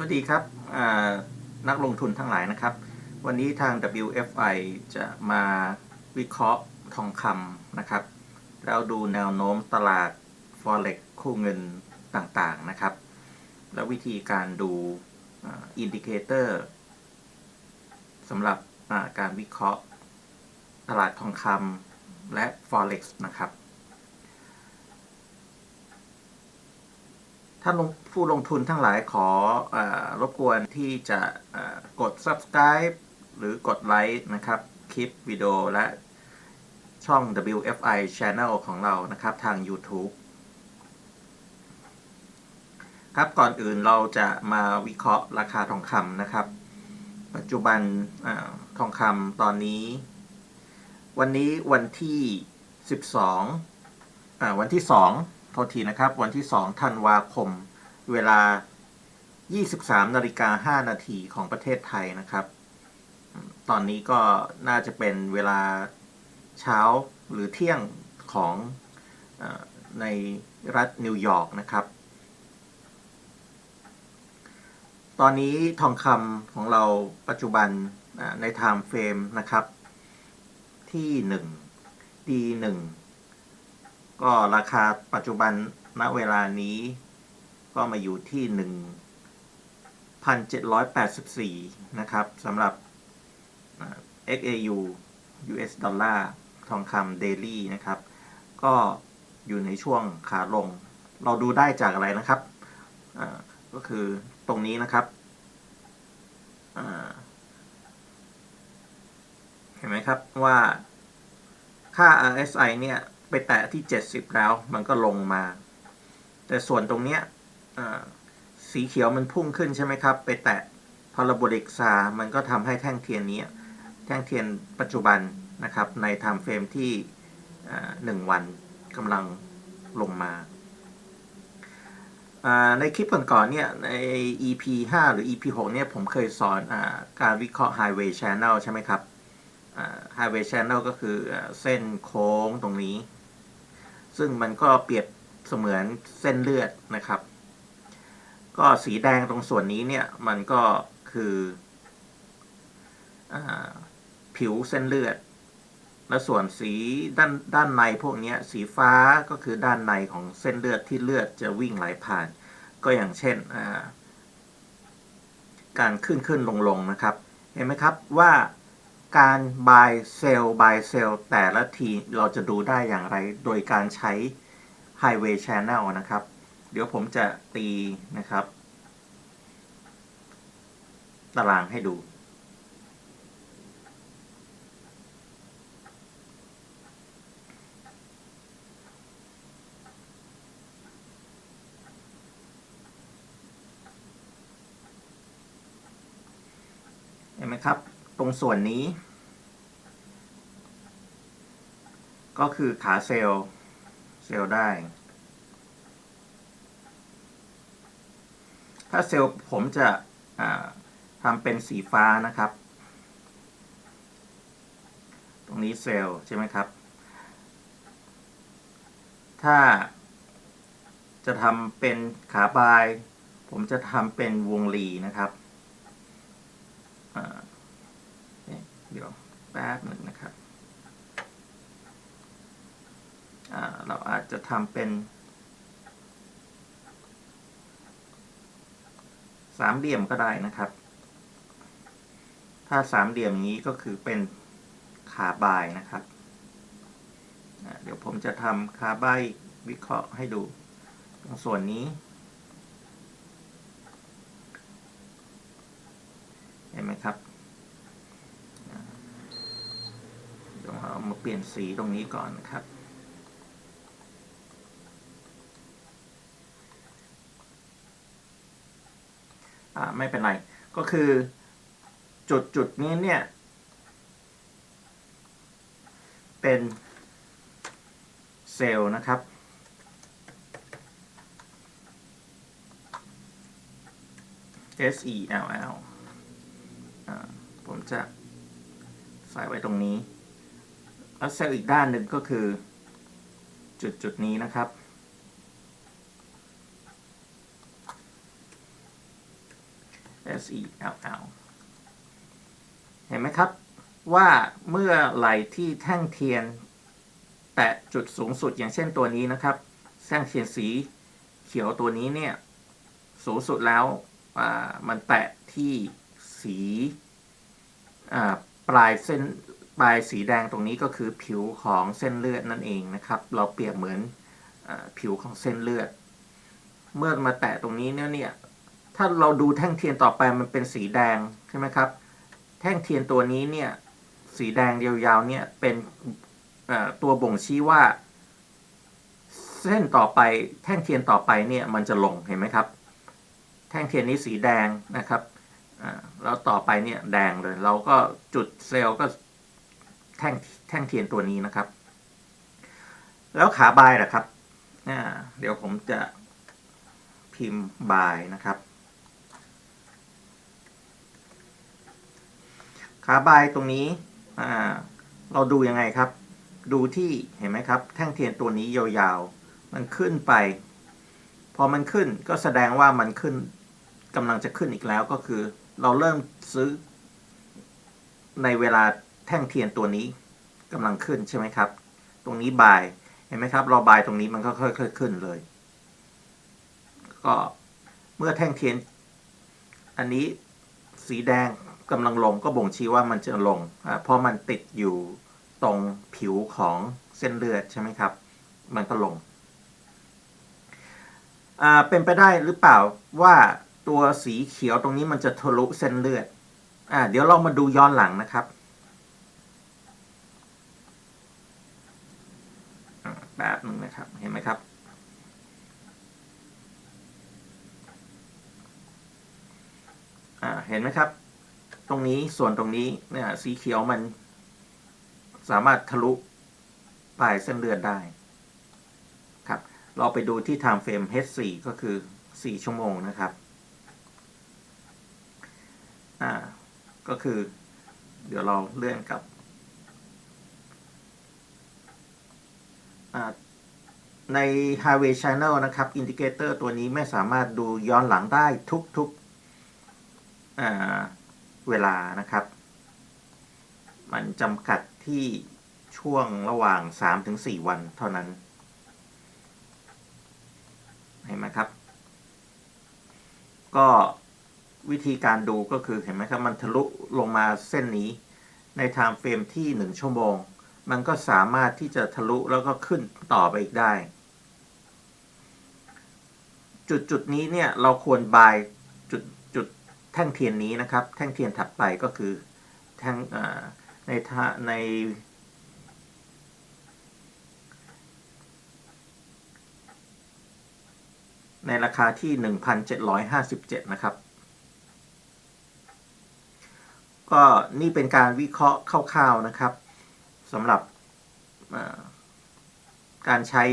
วัสดีครับนักลงทุนทั้งหลายนะครับ วันนี้ทาง WFI จะมาวิเคราะห์ทองคำนะครับ แล้วดูแนวโน้มตลาด Forex คู่เงินต่างๆนะครับ และวิธีการดูอินดิเคเตอร์สำหรับการวิเคราะห์ตลาดทองคำและ Forex นะครับ ท่านผู้ลงทุนทั้งหลายขออรบกวนที่จะกด subscribe หรือกดไลค์นะครับ คลิปวิดีโอและช่อง WFI Channel ของเรานะครับทาง YouTube ครับก่อนอื่นเราจะมาวิเคราะห์ราคาทองคำนะครับ ปัจจุบันอทองคำตอนนี้ วันนี้วันที่ 12อ่าวันที่ 2 ทษทีนะครับ วันที่ 2 ธันวาคม เวลา 23นาฬิกา5นาทีของประเทศไทยนะครับ ตอนนี้ก็น่าจะเป็นเวลาเช้าหรือเที่ยงของอในรัฐนิวยอร์กนะครับ ตอนนี้ทองคำของเราปัจจุบันใน time frame นะครับที่ 1 D1 ก็ราคาปัจจุบันณเวลานี้ ก็มาอยู่ที่ 1,784 นะครับสำหรับ XAU US ดอลลาร์ทองคำเดลี่นะครับ ก็อยู่ในช่วงขาลง เราดูได้จากอะไรนะครับก็คือตรงนี้นะครับเห็นไหมครับว่าค่า RSI เนี่ย ไปแตะที่ 70 แล้ว มันก็ลงมา แต่ส่วนตรงเนี้ยสีเขียวมันพุ่งขึ้นใช่ไหมครับ ไปแตะพาราโบลิกซา มันก็ทำให้แท่งเทียนนี้ แท่งเทียนปัจจุบันนะครับ ในไทม์เฟรมที่อ่าหนึ่งวันกำลังลงมาในคลิปก่อนๆเนี่ยใน EP 5 หรือ EP 6เนี่ยผมเคยสอนอการวิเคราะห์ Highway Channel ใช่ไหมครับ Highway Channel ก็คือเส้นโค้งตรงนี้ ซึ่งมันก็เปรียบเสมือนเส้นเลือดนะครับ ก็สีแดงตรงส่วนนี้เนี่ยมันก็คืออผิวเส้นเลือด และส่วนสีด้านด้านในพวกนี้สีฟ้าก็คือด้านในของเส้นเลือดที่เลือดจะวิ่งไหลผ่าน ก็อย่างเช่นการขึ้นขึ้นลงลงนะครับ เห็นไหมครับว่า การ buy sell buy sell แต่ละทีเราจะดูได้อย่างไร โดยการใช้ highway channel นะครับ เดี๋ยวผมจะตีนะครับ ตารางให้ดู เห็นไหมครับ ตรงส่วนนี้ ก็คือขาเซลล์เซลล์ได้ ถ้าเซลล์ผมจะทำเป็นสีฟ้านะครับ ตรงนี้เซลล์ใช่ไหมครับ ถ้าจะทำเป็นขาบาย ผมจะทำเป็นวงรีนะครับ เดี๋ยวแป๊บหนึ่งนะครับเราอาจจะทำเป็น สามเหลี่ยมก็ได้นะครับ ถ้าสามเหลี่ยมนี้ก็คือเป็นขาบายนะครับ เดี๋ยวผมจะทำขาบายวิเคราะห์ให้ดูตรงส่วนนี้ เห็นไหมครับ เอามาเปลี่ยนสีตรงนี้ก่อนนะครับ ไม่เป็นไร ก็คือจุดจุดนี้เนี่ย เป็นเซลล์นะครับ S E L L อ่าผมจะใส่ไว้ตรงนี้ แล้วเซลล์อีกด้านหนึ่งก็คือ จุดจุดนี้นะครับเ S E L L เห็นไหมครับ ว่าเมื่อไหร่ที่แท่งเทียน แตะจุดสูงสุดอย่างเช่นตัวนี้นะครับแท่งเทียนสีเขียวตัวนี้เนี่ย สูงสุดแล้วมันแตะที่สีปลายเส้น ปลายสีแดงตรงนี้ก็คือผิวของเส้นเลือดนั่นเองนะครับ เราเปรียบเหมือนอผิวของเส้นเลือด เมื่อมาแตะตรงนี้เนี่ยเนี่ยถ้าเราดูแท่งเทียนต่อไปมันเป็นสีแดงใช่ไหมครับ แท่งเทียนตัวนี้เนี่ยสีแดงยาวๆเนี่ยเป็นตัวบ่งชี้ว่า เส้นต่อไปแท่งเทียนต่อไปเนี่ยมันจะลงเห็นไหมครับ แท่งเทียนนี้สีแดงนะครับแล้วต่อไปเนี่ยแดงเลย เราก็จุดเซลล์ก็ แท่งแท่งเทียนตัวนี้นะครับ แล้วขาบายล่ะครับเดี๋ยวผมจะพิมพ์บายนะครับ ขาบายตรงนี้เราดูยังไงครับ ดูที่เห็นไหมครับ แท่งเทียนตัวนี้ยาวๆ มันขึ้นไป พอมันขึ้นก็แสดงว่ามันขึ้นกำลังจะขึ้นอีกแล้วก็คือ เราเริ่มซื้อในเวลา แท่งเทียนตัวนี้กำลังขึ้นใช่ไหมครับ ตรงนี้บาย เห็นไหมครับ เราบายตรงนี้มันก็ค่อยๆขึ้นเลย ก็เมื่อแท่งเทียน อันนี้สีแดงกำลังลงก็บ่งชี้ว่ามันจะลงอ่าเพราะมันติดอยู่ตรงผิวของเส้นเลือดใช่ไหมครับ มันก็ลงอ่าเป็นไปได้หรือเปล่าว่าตัวสีเขียวตรงนี้มันจะทะลุเส้นเลือดอ่าเดี๋ยวเรามาดูย้อนหลังนะครับอ่า แบบหนึงนะครับ เห็นไหมครับ อ่า เห็นไหมครับ ตรงนี้ส่วนตรงนี้เนี่ยสีเขียวมันสามารถทะลุปลายเส้นเลือดได้ ครับ เราไปดูที่ time frame H4 ก็คือ 4 ชั่วโมงนะครับ อ่า ก็คือ เดี๋ยวเราเลื่อนกลับอ่า ใน Highway Channel นะครับ อินดิเคเตอร์ตัวนี้ไม่สามารถดูย้อนหลังได้ทุกๆเวลานะครับ มันจำกัดที่ช่วงระหว่าง 3-4 วันเท่านั้น เห็นไหมครับ ก็วิธีการดูก็คือเห็นไหมครับ มันทะลุลงมาเส้นนี้ในไทม์เฟรมที่ 1 ชั่วโมง มันก็สามารถที่จะทะลุแล้วก็ขึ้นต่อไปอีกได้ จุดจุดนี้เนี่ยเราควรบายจุดจุดแท่งเทียนนี้นะครับ แท่งเทียนถัดไปก็คือแท่งในท่าในในราคาที่ 1,757 นะครับ ก็นี่เป็นการวิเคราะห์คร่าวๆนะครับ สำหรับการใช้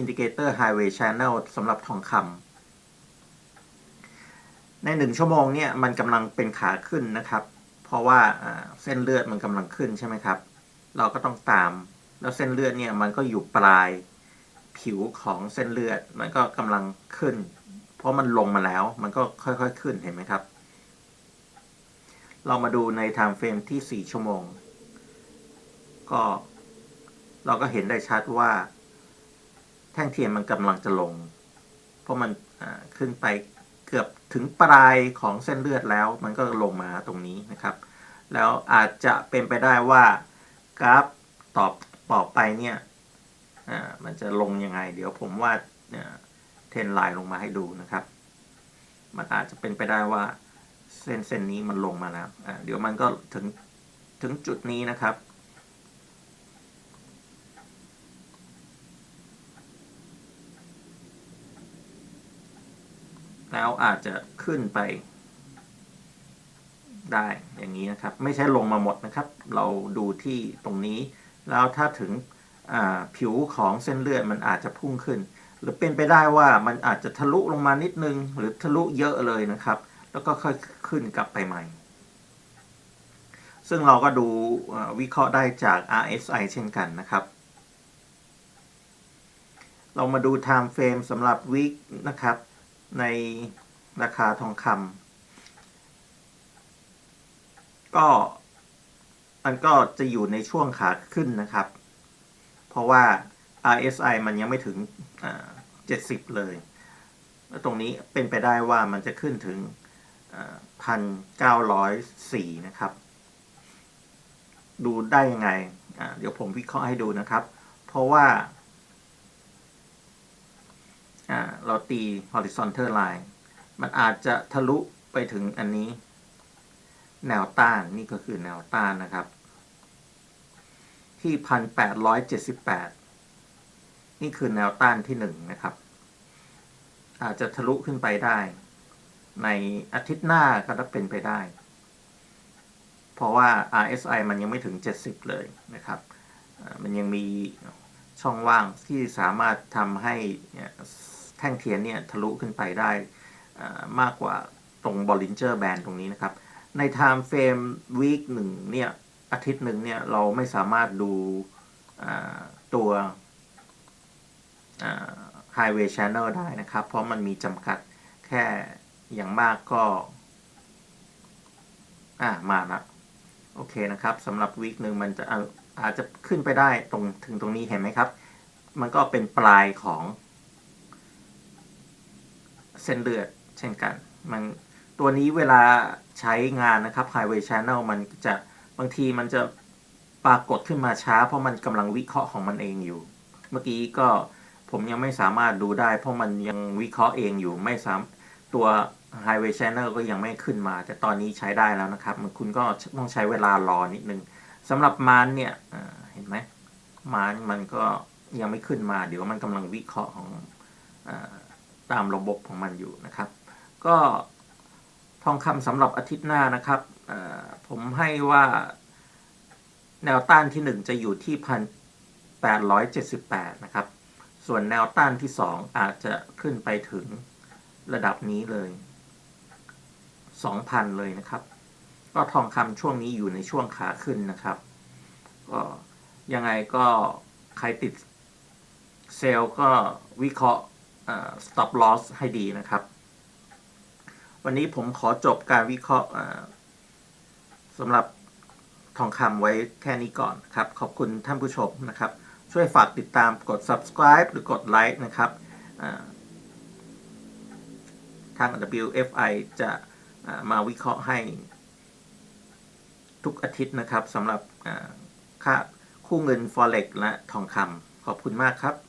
Indicator Highway Channel สำหรับทองคำในหนึ่งชั่วโมงเนี่ยมันกำลังเป็นขาขึ้นนะครับ เพราะว่าเส้นเลือดมันกำลังขึ้นใช่ไหมครับ เราก็ต้องตาม แล้วเส้นเลือดเนี่ยมันก็อยู่ปลายผิวของเส้นเลือดมันก็กำลังขึ้น เพราะมันลงมาแล้วมันก็ค่อยๆขึ้นเห็นไหมครับ เรามาดูใน time frame ที่ 4 ชั่วโมง ก็เราก็เห็นได้ชัดว่า แท่งเทียนมันกำลังจะลง เพราะมันขึ้นไปเกือบถึงปลายของเส้นเลือดแล้ว มันก็ลงมาตรงนี้นะครับ แล้วอาจจะเป็นไปได้ว่ากราฟตอบต่อไปเนี่ยมันจะลงยังไง เดี๋ยวผมวาดเทนไลน์ลงมาให้ดูนะครับ มันอาจจะเป็นไปได้ว่าเส้นเส้นนี้มันลงมาแล้วเดี๋ยวมันก็ถึงถึงจุดนี้นะครับ แล้วอาจจะขึ้นไป ได้อย่างนี้นะครับ ไม่ใช่ลงมาหมดนะครับ เราดูที่ตรงนี้ แล้วถ้าถึงผิวของเส้นเลือดมันอาจจะพุ่งขึ้น หรือเป็นไปได้ว่ามันอาจจะทะลุลงมานิดนึง หรือทะลุเยอะเลยนะครับ แล้วก็ค่อยขึ้นกลับไปใหม่ ซึ่งเราก็ดูวิเคราะห์ได้จาก RSI เช่นกันนะครับเรามาดู time frame สำหรับวีคนะครับ ในราคาทองคก็มันก็จะอยู่ในช่วงขาขึ้นนะครับ เพราะว่า RSI มันยังไม่ถึง 70 เลย ตรงนี้เป็นไปได้ว่ามันจะขึ้นถึงพันเก้าร้อยสี่นะครับ ดูได้ยังไง เดี๋ยวผมวิเคราะห์ให้ดูนะครับ เพราะว่า เราตี horizontal line มันอาจจะทะลุไปถึงอันนี้ แนวต้านนี่ก็คือแนวต้านนะครับ ที่พันแปดร้อยเจ็ดสิบแปดนี่คือแนวต้านที่หนึ่งนะครับ อาจจะทะลุขึ้นไปได้ ในอาทิตย์หน้าก็จะเป็นไปได้ เพราะว่า RSI มันยังไม่ถึง 70 เลยนะครับ มันยังมีช่องว่างที่สามารถทำให้ แท่งเทียนเนี่ยทะลุขึ้นไปได้มากกว่าตรง Bollinger Band ตรงนี้นะครับ ใน Time Frame Week หนึ่งเนี่ยอาทิตย์หนึ่งเนี่ยเราไม่สามารถดูตัวอ่า Highway Channel ได้นะครับ เพราะมันมีจำกัดแค่อย่างมากก็อ่ามาละโอเคนะครับสำหรับวีคหนึ่งมันจะอาจจะขึ้นไปได้ตรงถึงตรงนี้เห็นไหมครับ มันก็เป็นปลายของ เส้นเลือดเช่นกัน มันตัวนี้เวลาใช้งานนะครับ Highway Channel มันจะบางทีมันจะปรากฏขึ้นมาช้า เพราะมันกำลังวิเคราะห์ของมันเองอยู่ เมื่อกี้ก็ผมยังไม่สามารถดูได้ เพราะมันยังวิเคราะห์เองอยู่ไม่สามตัว Highway Channel ก็ยังไม่ขึ้นมา แต่ตอนนี้ใช้ได้แล้วนะครับ มันคุณก็ต้องใช้เวลารอนิดนึงสำหรับมานเนี่ยเห็นไหมมานมันก็ยังไม่ขึ้นมา เดี๋ยวมันกำลังวิเคราะห์ของอ ตามระบบของมันอยู่นะครับ ก็ทองคำสำหรับอาทิตย์หน้านะครับผมให้ว่าแนวต้านที่หนึ่งจะอยู่ที่พันแปดร้อยเจ็ดสิบแปดนะครับ ส่วนแนวต้านที่สองอาจจะขึ้นไปถึงระดับนี้เลย2,000เลยนะครับ ก็ทองคำช่วงนี้อยู่ในช่วงขาขึ้นนะครับก็ยังไงก็ใครติดเซลล์ก็วิเคราะห์ stop loss ให้ดีนะครับ วันนี้ผมขอจบการวิเคราะห์สำหรับทองคำไว้แค่นี้ก่อนครับ ขอบคุณท่านผู้ชมนะครับ ช่วยฝากติดตามกด subscribe หรือกดไลค์นะครับทาง WFI จะมาวิเคราะห์ให้ทุกอาทิตย์นะครับสำหรับค่าคู่เงิน Forex และทองคำขอบคุณมากครับ